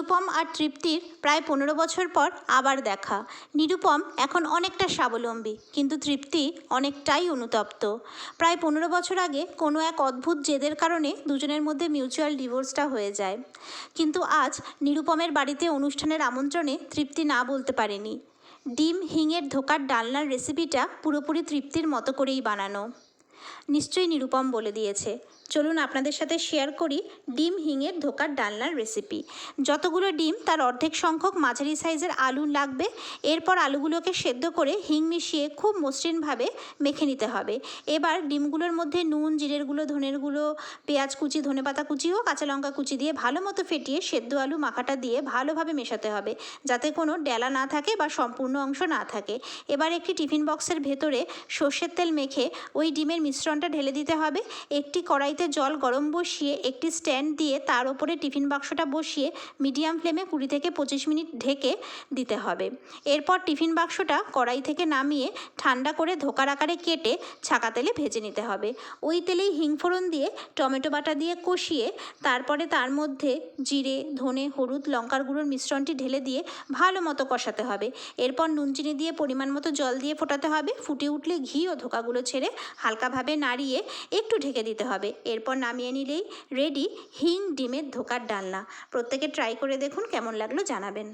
নিরুপম আর তৃপ্তির প্রায় পনেরো বছর পর আবার দেখা। নিরুপম এখন অনেকটা স্বাবলম্বী, কিন্তু তৃপ্তি অনেকটাই অনুতপ্ত। প্রায় পনেরো বছর আগে কোনো এক অদ্ভুত জেদের কারণে দুজনের মধ্যে মিউচুয়াল ডিভোর্সটা হয়ে যায়। কিন্তু আজ নিরুপমের বাড়িতে অনুষ্ঠানের আমন্ত্রণে তৃপ্তি না বলতে পারেনি। ডিম হিঙের ধোকার ডালনার রেসিপিটা পুরোপুরি তৃপ্তির মতো করেই বানানো। নিশ্চয়ই নিরুপম বলে দিয়েছে। চলুন আপনাদের সাথে শেয়ার করি ডিম হিঙের ধোকার ডালনার রেসিপি যতগুলো ডিম, তার অর্ধেক সংখ্যক মাঝারি সাইজের আলু লাগবে। এরপর আলুগুলোকে সেদ্ধ করে হিং মিশিয়ে খুব মসৃণভাবে মেখে নিতে হবে। এবার ডিমগুলোর মধ্যে নুন, জিরের গুঁড়ো, ধনের গুঁড়ো, পেঁয়াজ কুচি ধনেপাতা কুচি ও কাঁচা লঙ্কা কুচি দিয়ে ভালো মতো ফেটিয়ে সেদ্ধ আলু মাখাটা দিয়ে ভালোভাবে মেশাতে হবে, যাতে কোনো ডেলা না থাকে বা সম্পূর্ণ অংশ না থাকে। এবার একটি টিফিন বক্সের ভেতরে সর্ষের তেল মেখে ওই ডিমের মিশ্রণটা ঢেলে দিতে হবে। একটি কড়াইতে জল গরম বসিয়ে একটি স্ট্যান্ড দিয়ে তার ওপরে টিফিন বাক্সটা বসিয়ে মিডিয়াম ফ্লেমে কুড়ি থেকে পঁচিশ মিনিট ঢেকে দিতে হবে। এরপর টিফিন বাক্সটা কড়াই থেকে নামিয়ে ঠান্ডা করে ধোকার আকারে কেটে ছাকা তেলে ভেজে নিতে হবে। ওই তেলেই হিংফোড়ন দিয়ে, টমেটো বাটা দিয়ে কষিয়ে, তারপরে তার মধ্যে জিরে, ধনে, হলুদ, লঙ্কার গুঁড়োর মিশ্রণটি ঢেলে দিয়ে ভালো মতো কষাতে হবে। এরপর নুন চিনি দিয়ে পরিমাণ মতো জল দিয়ে ফোটাতে হবে। ফুটে উঠলে ঘি ও ধোকাগুলো ছেড়ে হালকাভাবে নাড়িয়ে একটু ঢেকে দিতে হবে। এরপর নামিয়ে নিলেই রেডি হিং ডিমের ধোকার ডালনা। প্রত্যেকে ট্রাই করে দেখুন কেমন লাগল, জানাবেন।